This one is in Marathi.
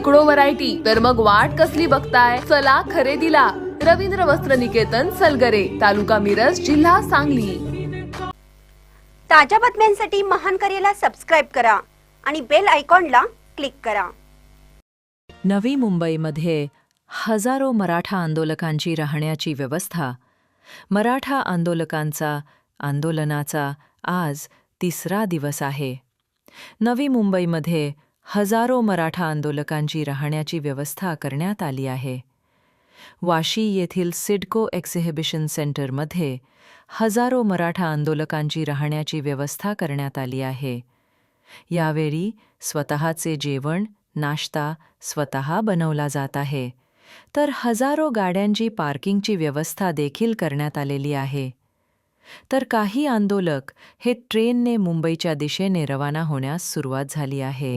शेकडो व्हरायटी तर मग वाट कसली बघताय? चला खरेदीला. रवींद्र वस्त्र निकेतन सलगरे तालुका मिरज जिल्हा सांगली. ताज्या बातम्यांसाठी महान करेला सबस्क्राईब करा आणि बेल आयकॉनला क्लिक करा. नवी मुंबईमध्ये हजारो मराठा आंदोलकांची राहण्याची व्यवस्था. मराठा आंदोलकांचा आंदोलनाचा आज तिसरा दिवस आहे. नवी मुंबईमध्ये हजारो मराठा आंदोलकांची राहण्याची व्यवस्था करण्यात आली आहे. वाशी येथील सिडको एक्झिबिशन सेंटरमध्ये हजारो मराठा आंदोलकांची राहण्याची व्यवस्था करण्यात आली आहे. यावेळी स्वतःचे जेवण नाश्ता स्वतः बनवला जात आहे. तर हजारो गाड्यांची पार्किंगची व्यवस्था देखील करण्यात आलेली आहे. तर काही आंदोलक हे ट्रेनने मुंबईच्या दिशेने रवाना होण्यास सुरुवात झाली आहे.